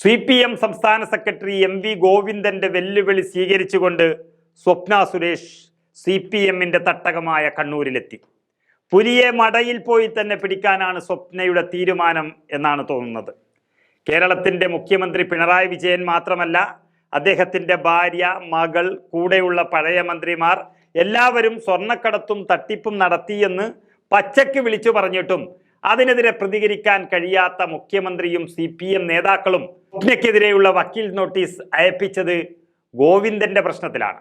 C P M സംസ്ഥാന secretary M V ഗോവിന്ദന്റെ വെല്ലുവിളി സ്വീകരിച്ചുകൊണ്ട് സ്വപ്ന സുരേഷ് സി പി എമ്മിന്റെ തട്ടകമായ കണ്ണൂരിലെത്തി. പുലിയെ മടയിൽ പോയി തന്നെ പിടിക്കാനാണ് സ്വപ്നയുടെ തീരുമാനം എന്നാണ് തോന്നുന്നത്. കേരളത്തിന്റെ മുഖ്യമന്ത്രി പിണറായി വിജയൻ മാത്രമല്ല അദ്ദേഹത്തിന്റെ ഭാര്യ മകൾ കൂടെയുള്ള പഴയ മന്ത്രിമാർ എല്ലാവരും സ്വർണക്കടത്തും തട്ടിപ്പും നടത്തിയെന്ന് പച്ചയ്ക്ക് വിളിച്ചു പറഞ്ഞിട്ടും അതിനെതിരെ പ്രതികരിക്കാൻ കഴിയാത്ത മുഖ്യമന്ത്രിയും സി പി എം നേതാക്കളും സ്വപ്നയ്ക്കെതിരെയുള്ള വക്കീൽ നോട്ടീസ് അയപ്പിച്ചത് ഗോവിന്ദന്റെ പ്രശ്നത്തിലാണ്.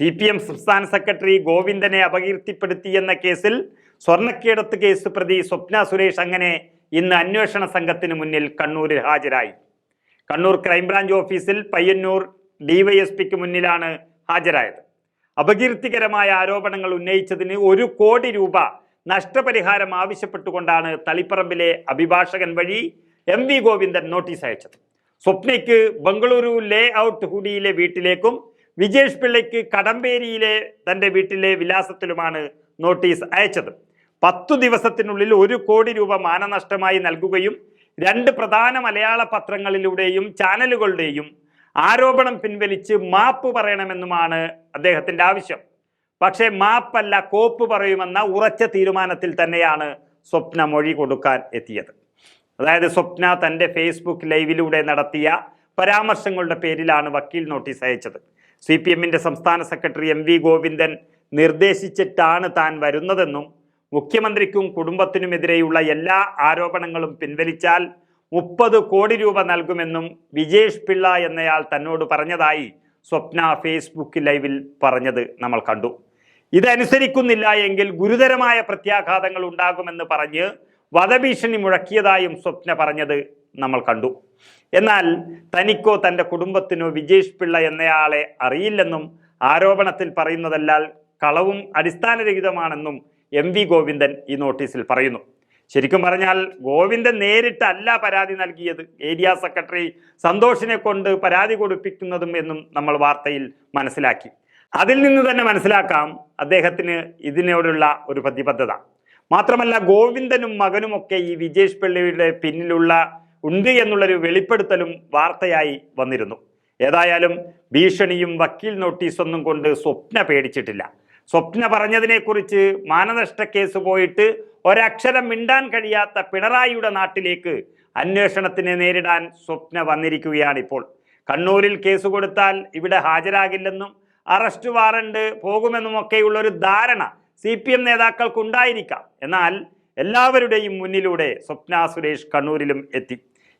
സി പി എം സംസ്ഥാന സെക്രട്ടറി ഗോവിന്ദനെ അപകീർത്തിപ്പെടുത്തിയെന്ന കേസിൽ സ്വർണക്കേടത്ത് കേസ് പ്രതി സ്വപ്ന സുരേഷ് അങ്ങനെ ഇന്ന് അന്വേഷണ സംഘത്തിന് മുന്നിൽ കണ്ണൂരിൽ ഹാജരായി. കണ്ണൂർ ക്രൈംബ്രാഞ്ച് ഓഫീസിൽ പയ്യന്നൂർ ഡിവൈഎസ്പിക്ക് മുന്നിലാണ് ഹാജരായത്. അപകീർത്തികരമായ ആരോപണങ്ങൾ ഉന്നയിച്ചതിന് ഒരു കോടി രൂപ നഷ്ടപരിഹാരം ആവശ്യപ്പെട്ടുകൊണ്ടാണ് തളിപ്പറമ്പിലെ അഭിഭാഷകൻ വഴി എം വി ഗോവിന്ദൻ നോട്ടീസ് അയച്ചത്. സ്വപ്നയ്ക്ക് ബംഗളൂരു ലേ ഔട്ട് ഹുഡിയിലെ വീട്ടിലേക്കും വിജേഷ് പിള്ളയ്ക്ക് കടമ്പേരിയിലെ തന്റെ വീട്ടിലെ വിലാസത്തിലുമാണ് നോട്ടീസ് അയച്ചത്. പത്തു ദിവസത്തിനുള്ളിൽ ഒരു കോടി രൂപ മാനനഷ്ടമായി നൽകുകയും രണ്ട് പ്രധാന മലയാള പത്രങ്ങളിലൂടെയും ചാനലുകളുടെയും ആരോപണം പിൻവലിച്ച് മാപ്പ് പറയണമെന്നുമാണ് അദ്ദേഹത്തിന്റെ ആവശ്യം. പക്ഷേ മാപ്പല്ല കോപ്പ് പറയുമെന്ന ഉറച്ച തീരുമാനത്തിൽ തന്നെയാണ് സ്വപ്ന മൊഴി കൊടുക്കാൻ എത്തിയത്. അതായത് സ്വപ്ന തന്റെ ഫേസ്ബുക്ക് ലൈവിലൂടെ നടത്തിയ പരാമർശങ്ങളുടെ പേരിലാണ് വക്കീൽ നോട്ടീസ് അയച്ചത്. സി പി എമ്മിന്റെ സംസ്ഥാന സെക്രട്ടറി എം വി ഗോവിന്ദൻ നിർദ്ദേശിച്ചിട്ടാണ് താൻ വരുന്നതെന്നും മുഖ്യമന്ത്രിക്കും കുടുംബത്തിനുമെതിരെയുള്ള എല്ലാ ആരോപണങ്ങളും പിൻവലിച്ചാൽ മുപ്പത് കോടി രൂപ നൽകുമെന്നും വിജേഷ് പിള്ള എന്നയാൾ തന്നോട് പറഞ്ഞതായി സ്വപ്ന ഫേസ്ബുക്ക് ലൈവിൽ പറഞ്ഞത് നമ്മൾ കണ്ടു. ഇതനുസരിക്കുന്നില്ല എങ്കിൽ ഗുരുതരമായ പ്രത്യാഘാതങ്ങൾ ഉണ്ടാകുമെന്ന് പറഞ്ഞ് വധഭീഷണി മുഴക്കിയതായും സ്വപ്ന പറഞ്ഞത് നമ്മൾ കണ്ടു. എന്നാൽ തനിക്കോ തന്റെ കുടുംബത്തിനോ വിജേഷ് പിള്ള എന്നയാളെ അറിയില്ലെന്നും ആരോപണത്തിൽ പറയുന്നതല്ലാൽ കളവും അടിസ്ഥാനരഹിതമാണെന്നും എം വി ഗോവിന്ദൻ ഈ നോട്ടീസിൽ പറയുന്നു. ശരിക്കും പറഞ്ഞാൽ ഗോവിന്ദൻ നേരിട്ടല്ല പരാതി നൽകിയത്. ഏരിയ സെക്രട്ടറി സന്തോഷിനെ കൊണ്ട് പരാതി കൊടുപ്പിക്കുന്നതും എന്നും നമ്മൾ വാർത്തയിൽ മനസ്സിലാക്കി. അതിൽ നിന്ന് തന്നെ മനസ്സിലാക്കാം അദ്ദേഹത്തിന് ഇതിനോടുള്ള ഒരു പ്രതിബദ്ധത. മാത്രമല്ല ഗോവിന്ദനും മകനുമൊക്കെ ഈ വിജേഷ് പിള്ളയുടെ പിന്നിലുള്ള ഉണ്ട് എന്നുള്ളൊരു വെളിപ്പെടുത്തലും വാർത്തയായി വന്നിരുന്നു. ഏതായാലും ഭീഷണിയും വക്കീൽ നോട്ടീസൊന്നും കൊണ്ട് സ്വപ്ന പേടിച്ചിട്ടില്ല. സ്വപ്ന പറഞ്ഞതിനെക്കുറിച്ച് മാനനഷ്ട കേസ് പോയിട്ട് ഒരക്ഷരം മിണ്ടാൻ കഴിയാത്ത പിണറായിയുടെ നാട്ടിലേക്ക് അന്വേഷണത്തിനെ നേരിടാൻ സ്വപ്ന വന്നിരിക്കുകയാണിപ്പോൾ. കണ്ണൂരിൽ കേസ് കൊടുത്താൽ ഇവിടെ ഹാജരാകില്ലെന്നും അറസ്റ്റ് വാറണ്ട് പോകുമെന്നുമൊക്കെയുള്ള ഒരു ധാരണ സി പി എം നേതാക്കൾക്കുണ്ടായിരിക്കാം. എന്നാൽ എല്ലാവരുടെയും മുന്നിലൂടെ സ്വപ്ന സുരേഷ് കണ്ണൂരിലും എത്തി.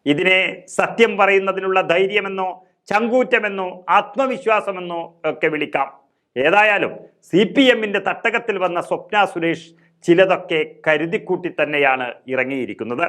ഇതിനെ സത്യം പറയുന്നതിനുള്ള ധൈര്യമെന്നോ ചങ്കൂറ്റമെന്നോ ആത്മവിശ്വാസമെന്നോ ഒക്കെ വിളിക്കാം. ഏതായാലും സി പി എമ്മിന്റെ തട്ടകത്തിൽ വന്ന സ്വപ്ന സുരേഷ് ചിലതൊക്കെ കരുതിക്കൂട്ടി തന്നെയാണ് ഇറങ്ങിയിരിക്കുന്നത്.